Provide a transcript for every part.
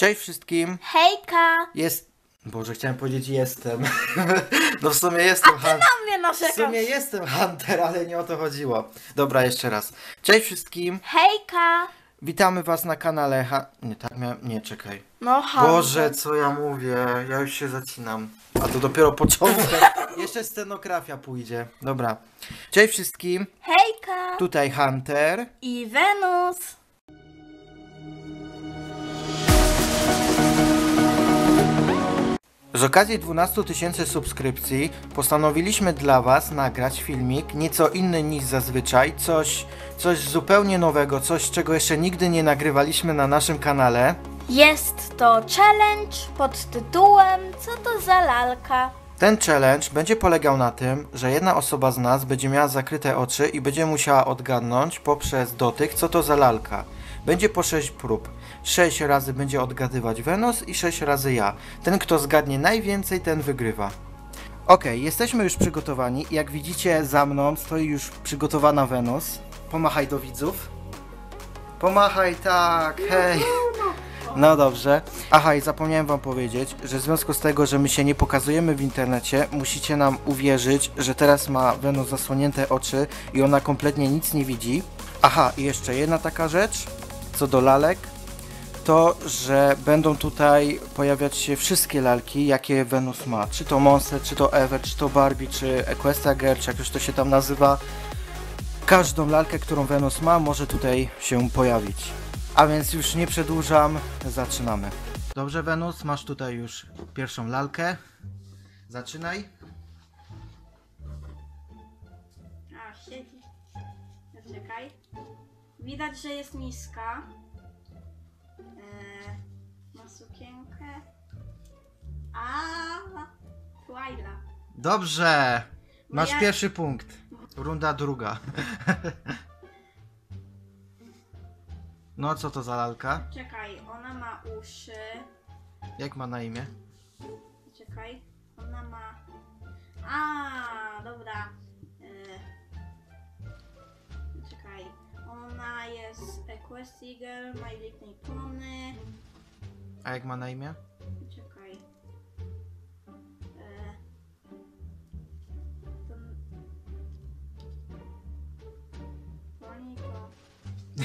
Cześć wszystkim. Hejka! Jest. Boże, chciałem powiedzieć jestem. no w sumie jestem Hunter. Na mnie W narzekasz! sumie jestem Hunter, ale nie o to chodziło. Dobra, jeszcze raz. Cześć wszystkim. Hejka! Witamy was na kanale ha... Nie, tak miałem... Nie, czekaj. No ha. Boże, co ja mówię? Ja już się zacinam. A to dopiero początek. Jeszcze scenografia pójdzie. Dobra. Cześć wszystkim. Hejka! Tutaj Hunter. I Wenus! Z okazji 12 tysięcy subskrypcji postanowiliśmy dla Was nagrać filmik nieco inny niż zazwyczaj, coś, coś zupełnie nowego, coś czego jeszcze nigdy nie nagrywaliśmy na naszym kanale. Jest to challenge pod tytułem Co to za lalka? Ten challenge będzie polegał na tym, że jedna osoba z nas będzie miała zakryte oczy i będzie musiała odgadnąć poprzez dotyk, co to za lalka. Będzie po 6 prób. 6 razy będzie odgadywać Venus i 6 razy ja. Ten, kto zgadnie najwięcej, ten wygrywa. Ok, jesteśmy już przygotowani. Jak widzicie, za mną stoi już przygotowana Venus. Pomachaj do widzów. Pomachaj, tak, hej. No dobrze. Aha, i zapomniałem wam powiedzieć, że w związku z tego, że my się nie pokazujemy w internecie, musicie nam uwierzyć, że teraz ma Wenus zasłonięte oczy i ona kompletnie nic nie widzi. Aha, i jeszcze jedna taka rzecz, co do lalek, to, że będą tutaj pojawiać się wszystkie lalki, jakie Wenus ma. Czy to Monster, czy to Ever, czy to Barbie, czy Equestria Girl, czy jak już to się tam nazywa. Każdą lalkę, którą Wenus ma, może tutaj się pojawić. A więc już nie przedłużam, zaczynamy. Dobrze, Wenus, masz tutaj już pierwszą lalkę. Zaczynaj. A, siedzi. Czekaj. Widać, że jest niska. Dobrze! Masz ja- pierwszy punkt. Runda druga. No, co to za lalka? Czekaj, ona ma uszy. Jak ma na imię? Czekaj, ona ma. A, dobra. E... Czekaj, ona jest Equestria Girl, My Little Pony. A jak ma na imię?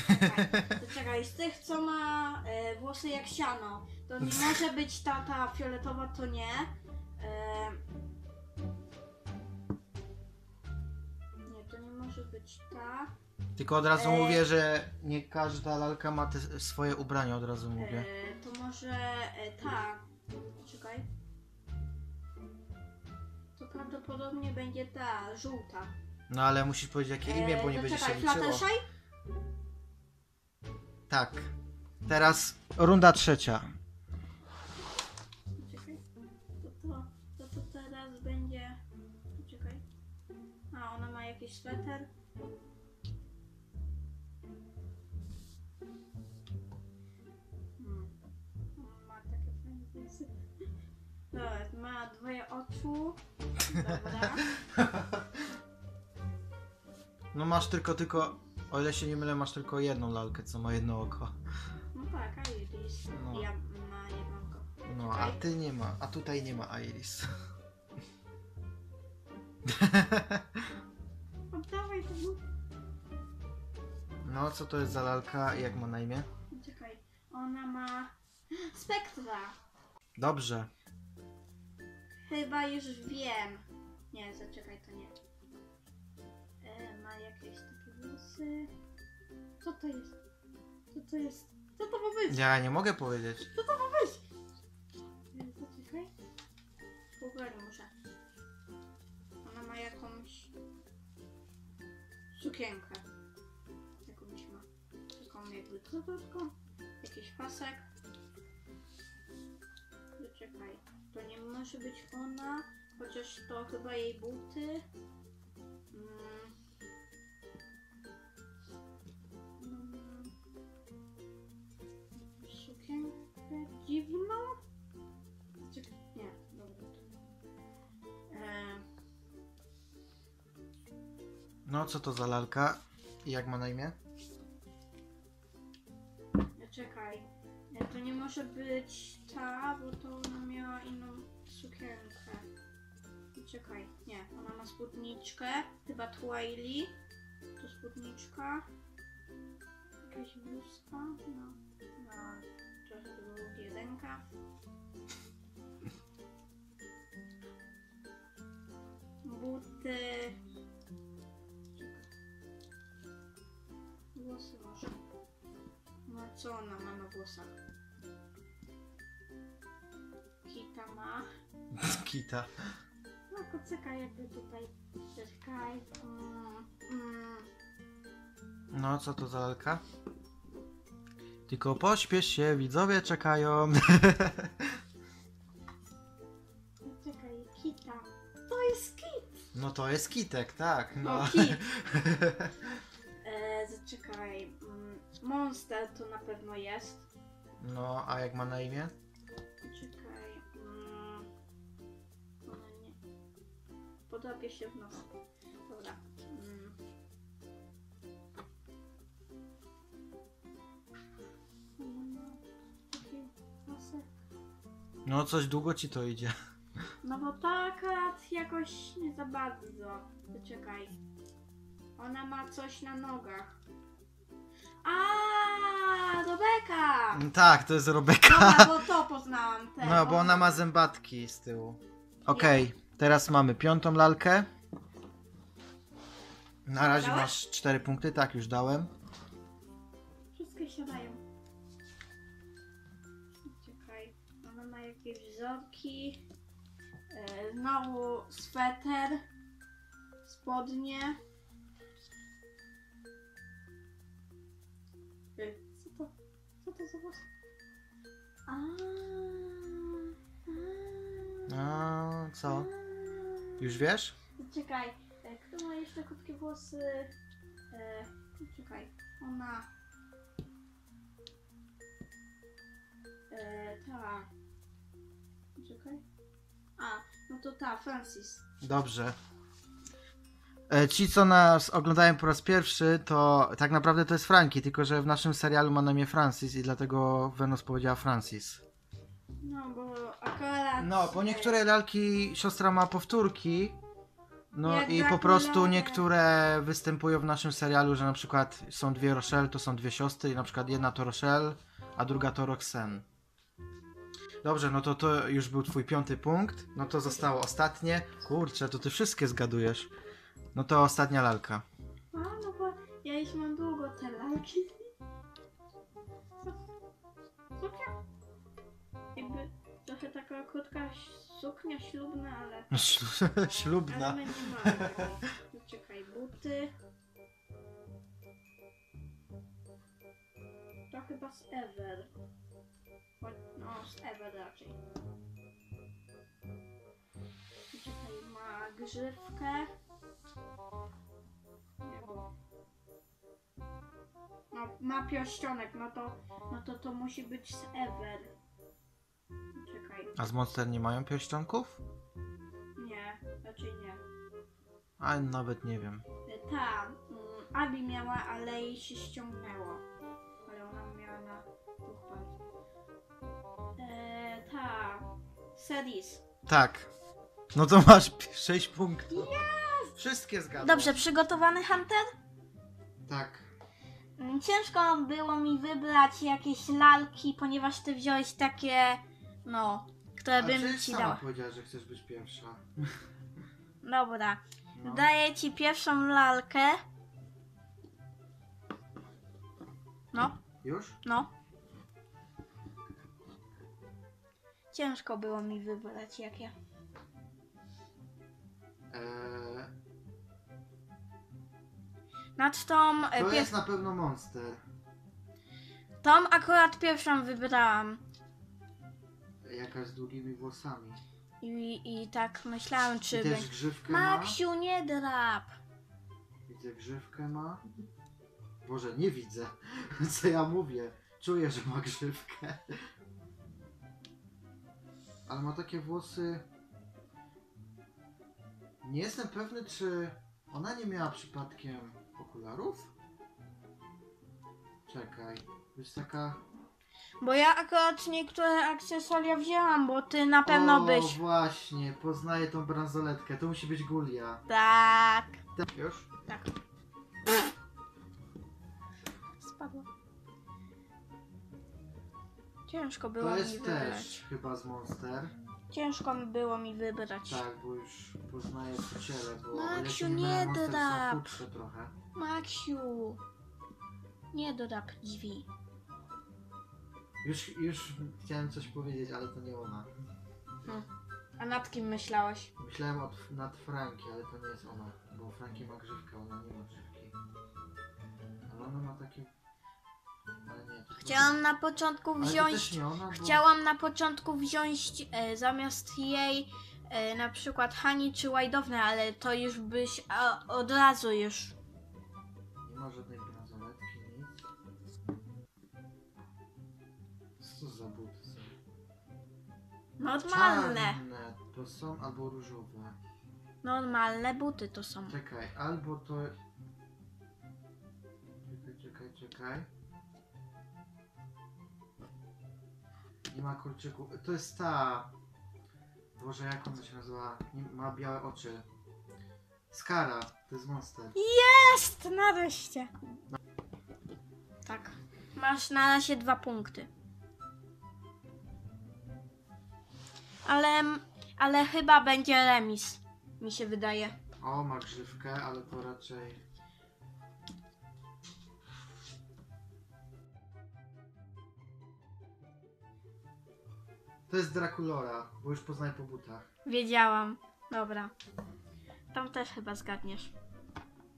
Czekaj, to czekaj, z tych co ma e, włosy jak siano, to nie może być ta, ta fioletowa, to nie. E... Nie, to nie może być ta. Tylko od razu E. mówię, że nie każda lalka ma te swoje ubrania, od razu mówię. E, to może e, ta. Czekaj. To prawdopodobnie będzie ta, żółta. No ale musisz powiedzieć jakie imię, bo nie to będzie się czekaj, liczyło. Fluttershy? Tak. Teraz runda trzecia. Czekaj. To, to, to, to teraz będzie. Czekaj. A, ona ma jakiś sweter. Hmm. Ma takie fajne włosy. Dobra, ma dwoje oczu. Dobra. No masz tylko, tylko, o ile się nie mylę, masz tylko jedną lalkę, co ma jedno oko. No tak, Iris. No. Ja ma jednego. No, a ty nie ma, a tutaj nie ma Iris. Oddawaj to mu. No, co to jest za lalka i jak ma na imię? Czekaj. Ona ma. Spektra. Dobrze. Chyba już wiem. Nie, zaczekaj, to nie. E, ma jakieś takie włosy. Co to jest? Co to jest? Co to ma być? Ja nie mogę powiedzieć. Co to ma być? E, zaczekaj. Google muszę. Ona ma jakąś sukienkę. Jakąś ma. Taką jakby krótką. Jakiś pasek. Zaczekaj. To nie może być ona, chociaż to chyba jej buty. No, co to za lalka i jak ma na imię? czekaj. To nie może być ta, bo to ona miała inną sukienkę. Czekaj, nie, ona ma spódniczkę, chyba Twiley. To spódniczka. Jakaś bluzka, no, no, trochę długi rękaw. Buty. Co ona ma na włosach? Kita ma. Kita. No kocyka jakby tutaj. Czekaj. Mm, mm. No, co to za lalka? Tylko pośpiesz się, widzowie czekają. Czekaj, kita. To jest kit! No to jest kitek, tak. No, kit. Monster to na pewno jest. No, a jak ma na imię? Czekaj. Mm, ona nie. Podobie się w nos. Dobra. Mm. No, coś długo ci to idzie. No bo to akurat jakoś nie za bardzo. Poczekaj. Ona ma coś na nogach. A, Rebeka! Tak, to jest Robeka. Dobra, bo to poznałam. Te, No, bo ona ma zębatki z tyłu. Okej, teraz mamy piątą lalkę. Na razie Dałeś? masz cztery punkty, tak, już dałem. Wszystkie siadają. Czekaj. Ona ma jakieś wzorki. E, znowu sweter. Spodnie. Co to? Co to za włos? A, a, co? a. Już wiesz? Czekaj, e, kto ma jeszcze krótkie włosy? E, czekaj, ona. E, ta. Czekaj. A, no to ta, Francis. Dobrze. E, Ci, co nas oglądają po raz pierwszy, to tak naprawdę to jest Franki, tylko że w naszym serialu ma na imię Francis i dlatego Venus powiedziała Francis. No, bo akurat. No, bo niektóre lalki siostra ma powtórki. No Jak i po prostu niektóre występują w naszym serialu, że na przykład są dwie Rochelle, to są dwie siostry i na przykład jedna to Rochelle, a druga to Roxanne. Dobrze, no to to już był twój piąty punkt. No to zostało ostatnie. Kurczę, to ty wszystkie zgadujesz. No to ostatnia lalka. A, no bo ja już mam długo te lalki. Suknia? Jakby trochę taka krótka suknia ślubna, ale. Ale Ślubna. No Czekaj, buty. To chyba z Ever. No, z Ever raczej. Czekaj, ma grzywkę. No, ma pierścionek, no to, no to to musi być z Ever. Czekaj, A z Monster nie mają pierścionków? nie, raczej nie. A nawet nie wiem. Ta, mm, Abi miała, ale jej się ściągnęło. Ale ona miała na dwóch palcach. Eee, ta, Sedis. Tak. No to masz 6 punktów. Wszystkie zgadłem. Dobrze, przygotowany Hunter? Tak. Mm, Ciężko było mi wybrać jakieś lalki, ponieważ ty wziąłeś takie, no, które A bym przecież ci sama dała. powiedziała, że chcesz być pierwsza. Dobra, No. daję ci pierwszą lalkę. No, Już? no. Ciężko było mi wybrać jakie. Eee, Nad tą, e, to pier- jest na pewno Monster. tą akurat pierwszą wybrałam. Jakaś z długimi włosami. I, i tak myślałam, I czy też będzie. grzywkę ma. Maksiu, nie drap! Widzę grzywkę ma. Boże, nie widzę. Co ja mówię? Czuję, że ma grzywkę. Ale ma takie włosy. Nie jestem pewny, czy ona nie miała przypadkiem okularów? Czekaj. Jest taka. Bo ja akurat niektóre akcesoria wzięłam, bo ty na pewno o, byś. właśnie, poznaję tą bransoletkę. To musi być Gulia. Tak. Tak. Już? Tak. Spadła. Ciężko było To mi jest wybrać. też chyba z Monster. Ciężko mi było mi wybrać. Tak, bo już poznaję po ciele, bo Maksiu, nie Monster drap. trochę. Maksiu. Nie dodap drzwi. Już, już chciałem coś powiedzieć, ale to nie ona. A nad kim myślałeś? Myślałem od, nad Franki, ale to nie jest ona, bo Franki ma grzywkę, ona nie ma grzywki. Ale ona ma takie... Ale nie, to Chciałam na początku Ale to wziąć. też nie ona, bo... Chciałam na początku wziąć e, zamiast jej e, na przykład Hani czy Łajdowne, ale to już byś a, od razu już. Nie ma żadnej bransoletki, nic. Co za buty są? Normalne. Czarne to są albo różowe. Normalne buty to są. Czekaj, albo to... Czekaj, czekaj, czekaj. Nie ma kolczyku. To jest ta... Boże, jak ona się nazywa? Nie, ma białe oczy. Skara, to jest monster. Jest! Nareszcie. Tak. Masz na razie dwa punkty. Ale, ale chyba będzie remis. Mi się wydaje. O, ma grzywkę, ale to raczej... To jest Draculora, bo już poznaję po butach. Wiedziałam. Dobra. Tam też chyba zgadniesz.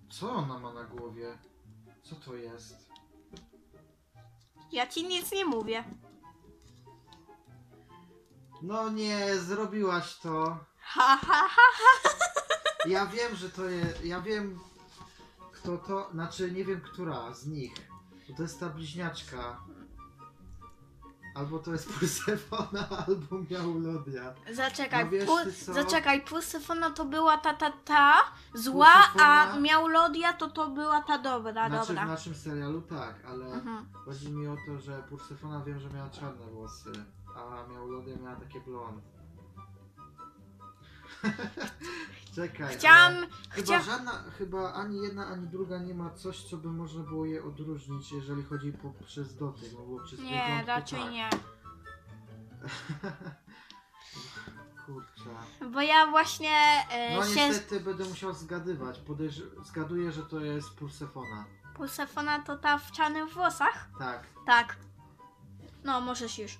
Co ona ma na głowie? Co to jest? Ja ci nic nie mówię. No nie, zrobiłaś to. Ha, ha, ha. Ja wiem, że to jest. Ja wiem, kto to. Znaczy, nie wiem, która z nich. Bo to jest ta bliźniaczka. Albo to jest Persefona, albo Miaulodia. Zaczekaj, No wiesz pu- zaczekaj, Pusefona to była ta, ta, ta zła, a Pusefona- Miaulodia to to była ta dobra, Znaczy, w dobra. naszym serialu tak, ale Mhm. chodzi mi o to, że Persefona wiem, że miała czarne włosy, a Miaulodia miała takie blond. Czekaj. Chciałam, ale- Chyba chcia... żadna, chyba ani jedna, ani druga nie ma coś, co by można było je odróżnić, jeżeli chodzi po, przez dotyk, bo przez Nie, wygląd to raczej tak. nie. Kurczę. Bo ja właśnie e, No się... niestety będę musiał zgadywać. Podejrz... Zgaduję, że to jest Persefona. Pusefona to ta w czarnych włosach? Tak. Tak. No, możesz już.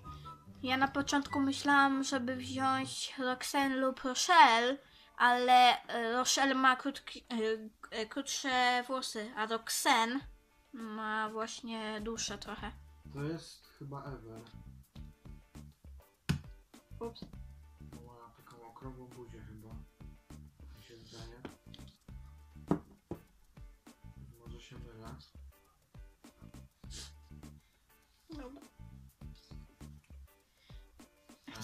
Ja na początku myślałam, żeby wziąć Roxanne lub Rochelle, ale e, Rochelle ma krótki, e, e, krótsze włosy, a Roxanne ma właśnie dłuższe trochę. To jest chyba Ever. Ups. Ma taką okrągłą buzię chyba.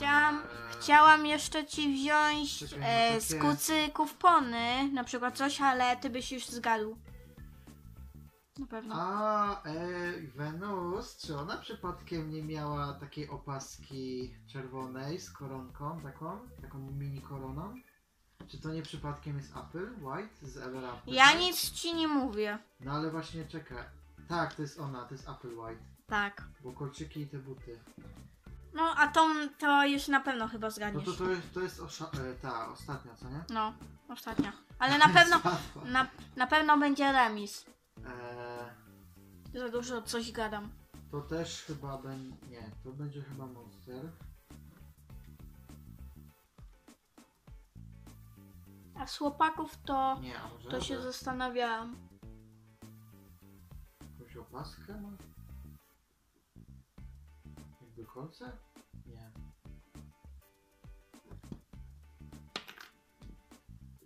Chciałam, chciałam jeszcze ci wziąć e, z kucyków pony, na przykład coś, ale ty byś już zgadł. Na pewno. A, e, Wenus, czy ona przypadkiem nie miała takiej opaski czerwonej z koronką taką? Taką mini koroną? Czy to nie przypadkiem jest Apple White z Ever After? Ja nic ci nie mówię. No ale właśnie czekaj. Tak, to jest ona, to jest Apple White. Tak. Bo kolczyki i te buty. No, a tą to już na pewno chyba No zgadniesz. to to jest, to jest osza- e, ta ostatnia, co nie? No, ostatnia. Ale na pewno, Spadła. na, na pewno będzie remis. E, Za dużo coś gadam. to też chyba będzie. Nie, to będzie chyba Monster. A z chłopaków to, Nie, a może to się zastanawiałam. Jakąś opaskę ma? Jakby kolce? Nie.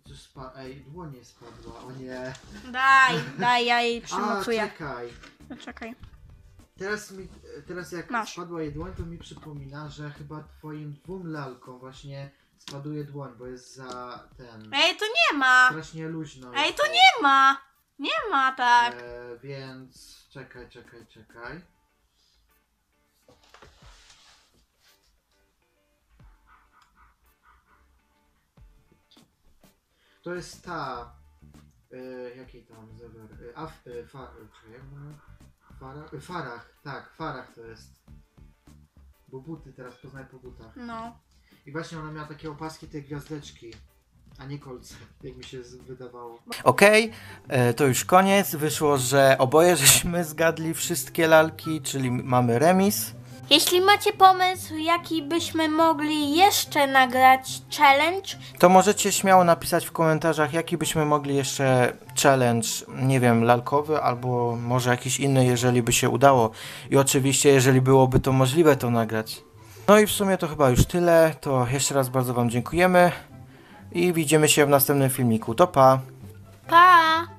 Coś spa... Ej, dłonie spadła, o nie. Daj, daj, ja jej A, przymocuję. czekaj. No, czekaj. Teraz, mi, teraz jak Masz. spadła jej dłoń, to mi przypomina, że chyba twoim dwóm lalkom właśnie spaduje dłoń, bo jest za ten... Ej, to nie ma! Strasznie luźno. Ej, jest to nie ma! Nie ma tak. E, więc czekaj, czekaj, czekaj. To jest ta. Y, jakiej tam zewer? Y, af, fa, czekaj, jak ona? Farach? Farach, tak, farach to jest. Bo buty teraz poznaję po butach. No. I właśnie ona miała takie opaski, te gwiazdeczki, a nie kolce, jak mi się z- wydawało. Okej, e, to już koniec. Wyszło, że oboje żeśmy zgadli wszystkie lalki, czyli mamy remis. Jeśli macie pomysł, jaki byśmy mogli jeszcze nagrać challenge, To możecie śmiało napisać w komentarzach, jaki byśmy mogli jeszcze challenge, nie wiem, lalkowy albo może jakiś inny, jeżeli by się udało. I oczywiście, jeżeli byłoby to możliwe, to nagrać. No i w sumie to chyba już tyle. To jeszcze raz bardzo Wam dziękujemy i widzimy się w następnym filmiku. To pa! pa!